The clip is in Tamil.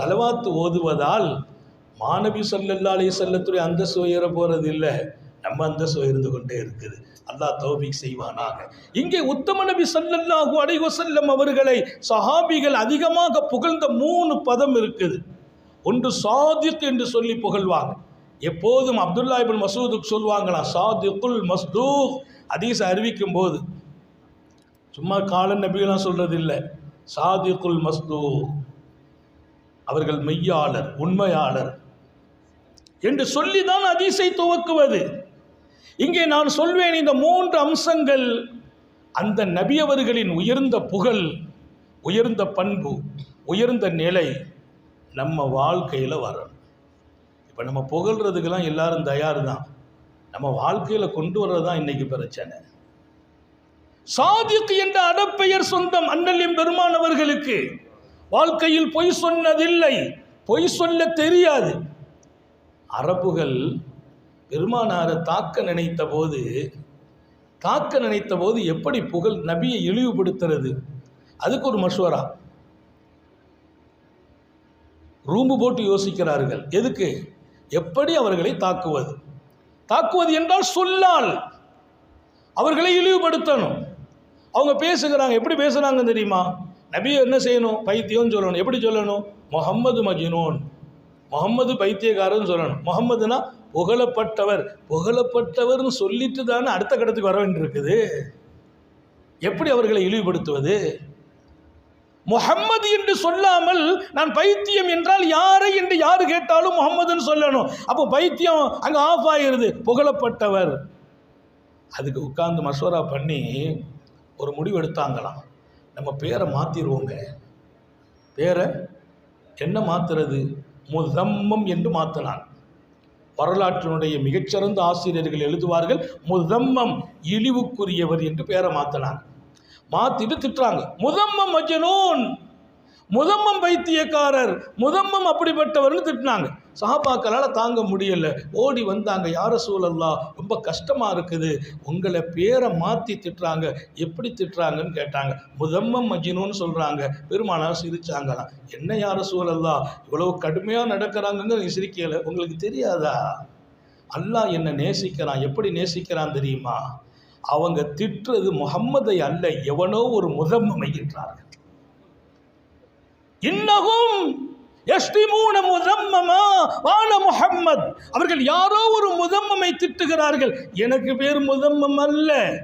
தலவாத்து ஓதுவதால் மாணவி சல்லல்லா அலைஹி செல்லத்துடைய அந்தஸ்து உயர போகிறது இல்லை. நம்ம அந்தஸ்து உயர்ந்து கொண்டே இருக்குது. அல்லாஹ் தௌபிக் செய்வானாக. இங்கே உத்தம நபி ஸல்லல்லாஹு அலைஹி வஸல்லம் அவர்களை சஹாபிகள் அதிகமாக புகழ்ந்த மூணு பதம் இருக்குது. ஒன்று சாதித் என்று சொல்லி புகழ்வாங்க. எப்போதும் அப்துல்லா இப்னு மசூதுக்கு சொல்லுவாங்களாம் சாதிக்குல் மஸ்தூக். ஹதீஸ் அறிவிக்கும் போது சும்மா காலன் நபிகளாம் சொல்றது இல்லை சாதிக்குல் மஸ்தூக். அவர்கள் மெய்யாளர் உண்மையாளர் என்று சொல்லிதான் அதிசை துவக்குவது. இங்கே நான் சொல்வேன் இந்த மூன்று அம்சங்கள். அந்த நபியவர்களின் உயர்ந்த புகழ் உயர்ந்த பண்பு உயர்ந்த நிலை நம்ம வாழ்க்கையில் வரணும். இப்போ நம்ம புகழ்றதுக்கெல்லாம் எல்லாரும் தயார் தான் நம்ம வாழ்க்கையில் கொண்டு வர்றது தான் இன்னைக்கு பிரச்சனை. சாதிக்கு என்ற அடப்பெயர் சொந்தம் அண்ணலின் பெருமானவர்களுக்கு வாழ்க்கையில் பொய் சொன்னதில்லை. பொய் சொல்ல தெரியாது. அரபுகள் பெருமானாரை தாக்க நினைத்த போது தாக்க நினைத்த போது எப்படி புகழ் நபியை இழிவுபடுத்துறது? அதுக்கு ஒரு மஷ்வரா. ரூம்பு போட்டு யோசிக்கிறார்கள். எதுக்கு? எப்படி அவர்களை தாக்குவது? தாக்குவது என்றால் சொல்லால். அவர்களை இழிவுபடுத்தணும். அவங்க பேசுகிறாங்க. எப்படி பேசுகிறாங்க தெரியுமா? நபியை என்ன செய்யணும்? பைத்தியம்னு சொல்லணும். எப்படி சொல்லணும்? முகம்மது மஜ்னூன். முகம்மது பைத்தியக்காரன் சொல்லணும். முகம்மதுனா புகழப்பட்டவர். புகழப்பட்டவர்னு சொல்லிட்டு தானே அடுத்த கடத்துக்கு வர வேண்டியிருக்குது. எப்படி அவர்களை இழிவுபடுத்துவது? முகம்மது என்று சொல்லாமல் நான் பைத்தியம் என்றால் யாரை என்று யார் கேட்டாலும் முகம்மதுன்னு சொல்லணும். அப்போ பைத்தியம் அங்கே ஆஃப் ஆகிருது புகழப்பட்டவர். அதுக்கு உட்கார்ந்து மசோரா பண்ணி ஒரு முடிவு எடுத்தாங்களாம். நம்ம பேரை மாற்றிடுவோங்க பேரை என்ன மாற்றுறது முதம்மம் என்று மாற்றினான் வரலாற்றினுடைய மிகச்சிறந்த ஆசிரியர்கள் எழுதுவார்கள் முதம்மம் இழிவுக்குரியவர் என்று பேரை மாற்றினாங்க மாற்றிட்டு திட்டுறாங்க முதம்மம் மஜனூன் முதம்மம் பைத்தியக்காரர் முதம்மம் அப்படிப்பட்டவர்னு திட்டினாங்க. சஹாபாக்களால் தாங்க முடியல. ஓடி வந்தாங்க யார சூழல்லா ரொம்ப கஷ்டமாக இருக்குது. உங்களை பேரை மாற்றி திட்டுறாங்க. எப்படி திட்டுறாங்கன்னு கேட்டாங்க. முதம்மம் மஜினோன்னு சொல்கிறாங்க பெருமானார் சிரிச்சாங்களாம். என்ன யார சூழல்லா இவ்வளவு கடுமையாக நடக்கிறாங்கன்னு நீ சிரிக்கலை? உங்களுக்கு தெரியாதா? அல்லாஹ் என்னை நேசிக்கிறான். எப்படி நேசிக்கிறான் தெரியுமா? அவங்க திட்டுறது முகம்மதை அல்ல எவனோ ஒரு முதம்மமைகின்றார்கள் இன்னகும் யஸ்திமூன முதம்மமா? வான முஹம்மத். அவர்கள் யாரோ ஒரு முதம்மமை திட்டுகிறார்கள். எனக்கு பேர் முதம்மம் அல்ல.